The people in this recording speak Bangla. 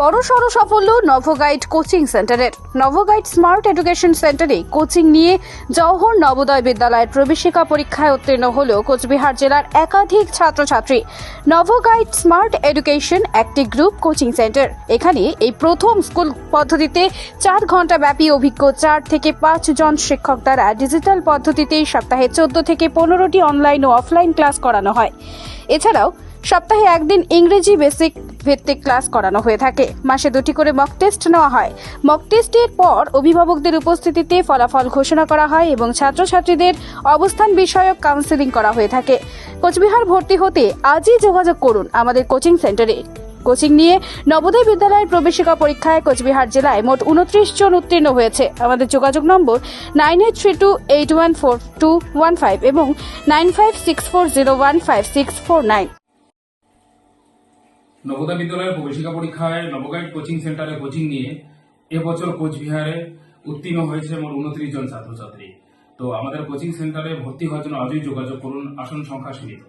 বড় সড় সাফল্য নভোগাইড কোচিং সেন্টারের। নভোগাইড স্মার্ট এডুকেশন সেন্টারে কোচিং নিয়ে জওহর নবোদয় বিদ্যালয়ের প্রবেশিকা পরীক্ষায় উত্তীর্ণ হল কোচবিহার জেলার একাধিক ছাত্রছাত্রী। নভোগাইড স্মার্ট এডুকেশন একটি গ্রুপ কোচিং সেন্টার। এখানে এই প্রথম স্কুল পদ্ধতিতে চার ঘণ্টা ব্যাপী অভিজ্ঞ চার থেকে পাঁচ জন শিক্ষক দ্বারা ডিজিটাল পদ্ধতিতে সপ্তাহে চোদ্দ থেকে পনেরোটি অনলাইন ও অফলাইন ক্লাস করানো হয়। এছাড়াও সপ্তাহে একদিন ইংরেজি বেসিক ভিত্তিক ক্লাস করানো হয়ে থাকে। মাসে দুটি করে মক টেস্ট নেওয়া হয়। মক টেস্টের পর অভিভাবকদের উপস্থিতিতে ফলাফল ঘোষণা করা হয় এবং ছাত্রছাত্রীদের অবস্থান বিষয়ক কাউন্সেলিং করা হয়ে থাকে। কোচবিহার ভর্তি হতে আজই যোগাযোগ করুন আমাদের কোচিং সেন্টারে। কোচিং নিয়ে নবোদয় বিদ্যালয়ের প্রবেশিকা পরীক্ষায় কোচবিহার জেলায় মোট উনত্রিশ জন উত্তীর্ণ হয়েছে। আমাদের যোগাযোগ নম্বর nine eight three two eight one four two one five এবং nine five six four zero one five six four nine. Navodaya বিদ্যালয়ের প্রবেশিকা পরীক্ষায় নবগাইড কোচিং সেন্টারে কোচিং নিয়ে এবছর কোচবিহারে উত্তীর্ণ হয়েছে মোট উনত্রিশ জন ছাত্রছাত্রী। তো আমাদের কোচিং সেন্টারে ভর্তি হওয়ার জন্য আজই যোগাযোগ করুন। আসন সংখ্যা সীমিত।